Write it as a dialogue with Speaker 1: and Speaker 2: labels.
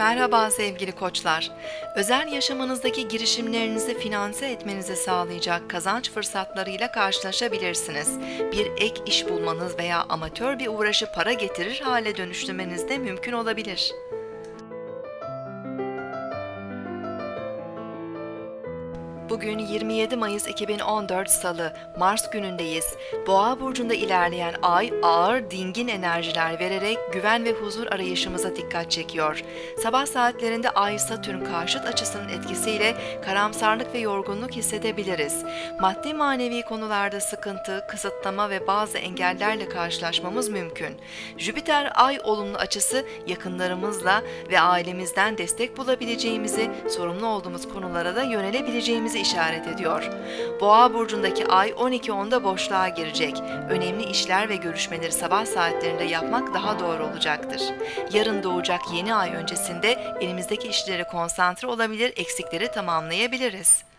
Speaker 1: Merhaba sevgili koçlar. Özel yaşamınızdaki girişimlerinizi finanse etmenizi sağlayacak kazanç fırsatlarıyla karşılaşabilirsiniz. Bir ek iş bulmanız veya amatör bir uğraşı para getirir hale dönüştürmeniz de mümkün olabilir. Bugün 27 Mayıs 2014 Salı, Mars günündeyiz. Boğa burcunda ilerleyen ay ağır, dingin enerjiler vererek güven ve huzur arayışımıza dikkat çekiyor. Sabah saatlerinde ay Satürn karşıt açısının etkisiyle karamsarlık ve yorgunluk hissedebiliriz. Maddi manevi konularda sıkıntı, kısıtlama ve bazı engellerle karşılaşmamız mümkün. Jüpiter ay olumlu açısı yakınlarımızla ve ailemizden destek bulabileceğimizi, sorumlu olduğumuz konulara da yönelebileceğimizi işaret ediyor. Boğa burcundaki ay 12.10'da boşluğa girecek. Önemli işler ve görüşmeleri sabah saatlerinde yapmak daha doğru olacaktır. Yarın doğacak yeni ay öncesinde elimizdeki işlere konsantre olabilir, eksikleri tamamlayabiliriz.